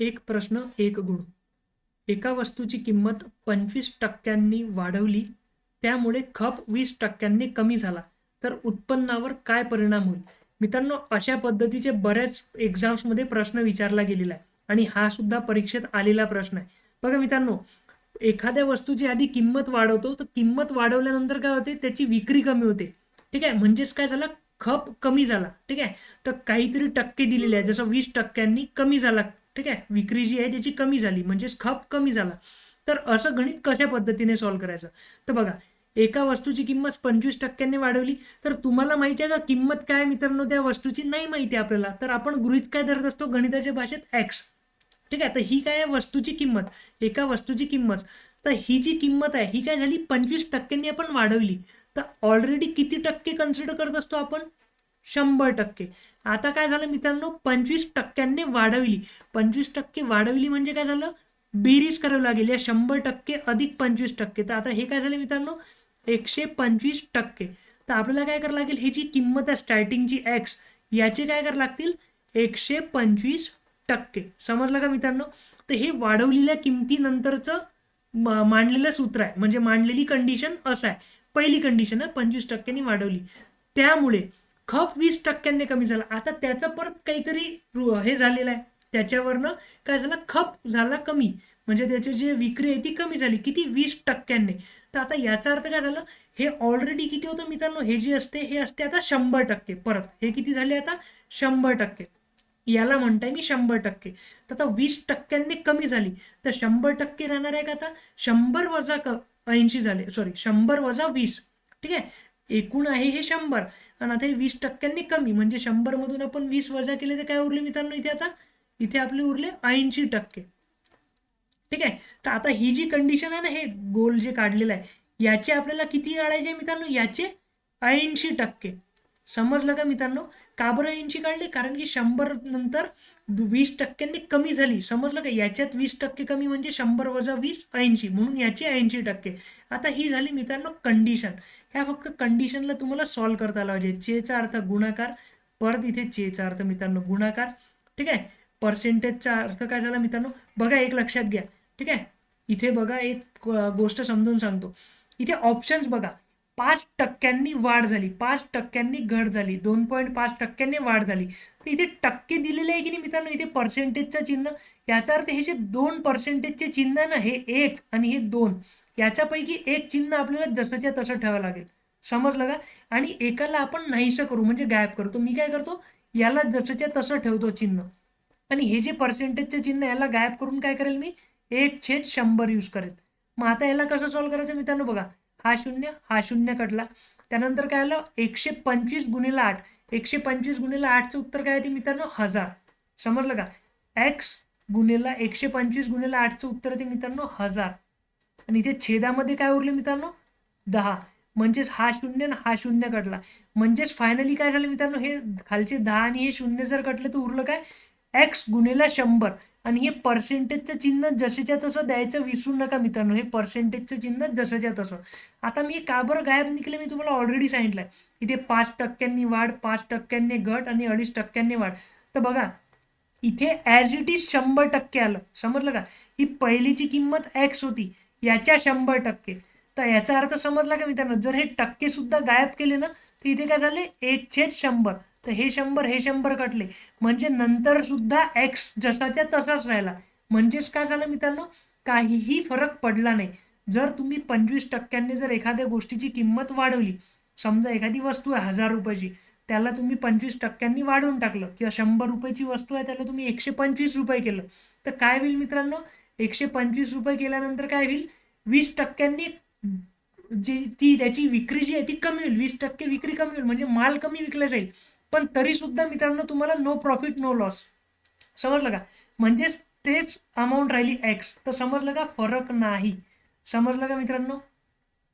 एक प्रश्न एक गुण. एका वस्तूची किंमत पंचवीस टक्क्यांनी वाढवली त्यामुळे खप वीस टक्क्यांनी कमी झाला. तर उत्पन्नावर काय परिणाम होईल? मित्रांनो अशा पद्धतीचे बऱ्याच एक्झाम्समध्ये प्रश्न विचारला गेलेला आहे. आणि हा सुद्धा परीक्षेत आलेला प्रश्न आहे. बघा मित्रांनो एखाद्या वस्तूची आधी किंमत वाढवतो तर किंमत वाढवल्यानंतर काय होते? त्याची विक्री कमी होते. ठीक आहे? म्हणजेच काय झालं? खप कमी झाला. ठीक आहे? तर काहीतरी टक्के दिलेले आहे. जसं वीस टक्क्यांनी कमी झाला ठीक आहे? विक्री जी आहे त्याची कमी झाली म्हणजेच खप कमी झाला. तर असं गणित कशा पद्धतीने सॉल्व्ह करायचं? तर बघा एका वस्तूची किंमत पंचवीस टक्क्यांनी वाढवली तर तुम्हाला माहिती आहे का किंमत काय मित्रांनो? त्या वस्तूची नाही माहिती आपल्याला. तर आपण गृहित काय धरत असतो? गणिताच्या भाषेत एक्स ठीक आहे? तर ही काय आहे? वस्तूची किंमत. एका वस्तूची किंमत. तर ही जी किंमत आहे ही काय झाली? पंचवीस टक्क्यांनी आपण वाढवली. तर ऑलरेडी किती टक्के कन्सिडर करत असतो आपण? शंभर टक्के. आता काय झालं मित्रांनो? पंचवीस टक्क्यांनी वाढवली. पंचवीस टक्के वाढवली म्हणजे काय झालं? बेरीज करावी लागेल. या शंभर टक्के अधिक पंचवीस टक्के. तर आता हे काय झालं मित्रांनो? एकशे पंचवीस टक्के. तर आपल्याला काय करावं लागेल? ही जी किंमत आहे स्टार्टिंगची एक्स याचे काय करावं लागतील? एकशे पंचवीस टक्के. समजलं का मित्रांनो? तर हे वाढवलेल्या किमतीनंतरचं मांडलेलं सूत्र आहे. म्हणजे मांडलेली कंडिशन असं आहे. पहिली कंडिशन आहे पंचवीस टक्क्यांनी वाढवली. त्यामुळे खप वीस टक्क्यांनी कमी झाला. आता त्याचं परत काहीतरी हे झालेलं आहे. त्याच्यावरनं काय झालं? खप झाला कमी. म्हणजे त्याची जी विक्री आहे ती कमी झाली. किती? वीस टक्क्यांनी. तर आता याचा अर्थ काय झालं? हे ऑलरेडी किती होतं मित्रांनो? हे जे असते हे असते आता शंभर टक्के. परत हे किती झाले आता? शंभर टक्के. याला म्हणताय मी शंभर टक्के. तर आता वीस टक्क्यांनी कमी झाली. तर शंभर टक्के राहणार आहे का आता? शंभर वजा क ऐंशी झाले. सॉरी शंभर वजा वीस. ठीक आहे? एकूण आहे हे शंभर. आणि आता हे वीस टक्क्यांनी कमी म्हणजे शंभर मधून आपण वीस वजा केले तर काय उरले मित्रांनो इथे आता? इथे आपले उरले ऐंशी टक्के. ठीक आहे? तर आता ही जी कंडिशन आहे ना हे गोल जे काढलेलं आहे याचे आपल्याला किती काढायचे मित्रांनो? याचे ऐंशी टक्के. समजलं का मित्रांनो? का बरं ऐंशी काढले कारण की शंभर नंतर वीस टक्क्यांनी कमी झाली. समजलं का? याच्यात वीस टक्के कमी म्हणजे शंभर वजा वीस ऐंशी. म्हणून याचे ऐंशी टक्के. आता ही झाली मित्रांनो कंडिशन ह्या फक्त कंडिशनला तुम्हाला सॉल्व्ह करता आला पाहिजे. चेचा अर्थ गुणाकार परत इथे चेचा अर्थ मित्रांनो गुणाकार. ठीक आहे? पर्सेंटेजचा अर्थ काय झाला मित्रांनो? बघा एक लक्षात घ्या. ठीक आहे? इथे बघा एक गोष्ट समजून सांगतो. इथे ऑप्शन्स बघा. पाच टक्क्यांनी वाढ झाली पाच टक्क्यांनी घट झाली दोन पॉईंट पाच टक्क्यांनी वाढ झाली. तर इथे टक्के दिलेले आहे की नाही मित्रांनो? इथे पर्सेंटेजचं चिन्ह. याचा अर्थ हे जे दोन पर्सेंटेजचे चिन्ह आहे ना हे एक आणि हे दोन याच्यापैकी एक चिन्ह आपल्याला जसंच्या तसं ठेवावं लागेल. समजलं का? आणि एकाला आपण नाहीसं करू म्हणजे गायब करतो. मी काय करतो? याला जसंच्या तसं ठेवतो चिन्ह. आणि हे जे पर्सेंटेजचे चिन्ह याला गायब करून काय करेल मी? एक छेद शंभर यूज करेल. मग आता याला कसं सॉल्व्ह करायचं मित्रांनो? बघा. हा शून्य हा शून्य कटला. त्यानंतर काय आलं? एकशे पंचवीस गुणिला आठ. एकशे पंचवीस गुणिला आठचं उत्तर काय आहे ते मित्रांनो? हजार. समजलं का? एक्स गुणिला एकशे पंचवीस गुणिला आठचं उत्तर ते मित्रांनो? हजार. आणि इथे छेदामध्ये काय उरले मित्रांनो? दहा. म्हणजेच हा शून्य आणि हा शून्य कटला. म्हणजेच फायनली काय झालं मित्रांनो? हे खालचे दहा आणि हे शून्य जर कटले तर उरलं काय? एक्स गुणिला शंभर. आणि हे पर्सेंटेजचं चिन्ह जसेच्या तसं द्यायचं विसरू नका मित्रांनो. हे पर्सेंटेजचं चिन्ह जसंच्या तसं. आता मी का बरं गायब निघले? मी तुम्हाला ऑलरेडी सांगितलंय. इथे पाच टक्क्यांनी वाढ पाच टक्क्यांनी घट आणि अडीच टक्क्यांनी वाढ. तर बघा इथे ॲज इट इज शंभर टक्के आलं. समजलं का? ही पहिलीची किंमत एक्स होती. याच्या शंभर टक्के. तर याचा अर्थ समजला का मित्रांनो? जर हे टक्के सुद्धा गायब केले ना तर इथे काय झाले? एक छेद शंभर. तर हे शंभर हे शंभर कटले. म्हणजे नंतर सुद्धा एक्स जसाच्या तसाच राहिला. म्हणजेच काय झालं मित्रांनो? काहीही फरक पडला नाही. जर तुम्ही पंचवीस टक्क्यांनी जर एखाद्या गोष्टीची किंमत वाढवली समजा एखादी वस्तू आहे हजार रुपयाची त्याला तुम्ही पंचवीस टक्क्यांनी वाढवून टाकलं किंवा शंभर रुपयाची वस्तू आहे त्याला तुम्ही एकशे पंचवीस रुपये केलं तर काय होईल मित्रांनो? एकशे पंचवीस रुपये केल्यानंतर काय होईल? वीस टक्क्यांनी जी ती त्याची विक्री जी आहे ती कमी होईल. वीस टक्के विक्री कमी होईल. म्हणजे माल कमी विकला जाईल. पण तरी सुद्धा मित्रांनो तुम्हाला नो प्रॉफिट नो लॉस समजलं का? म्हणजेच तेच अमाऊंट राहिली एक्स तर समजलं का? फरक नाही. समजलं का मित्रांनो?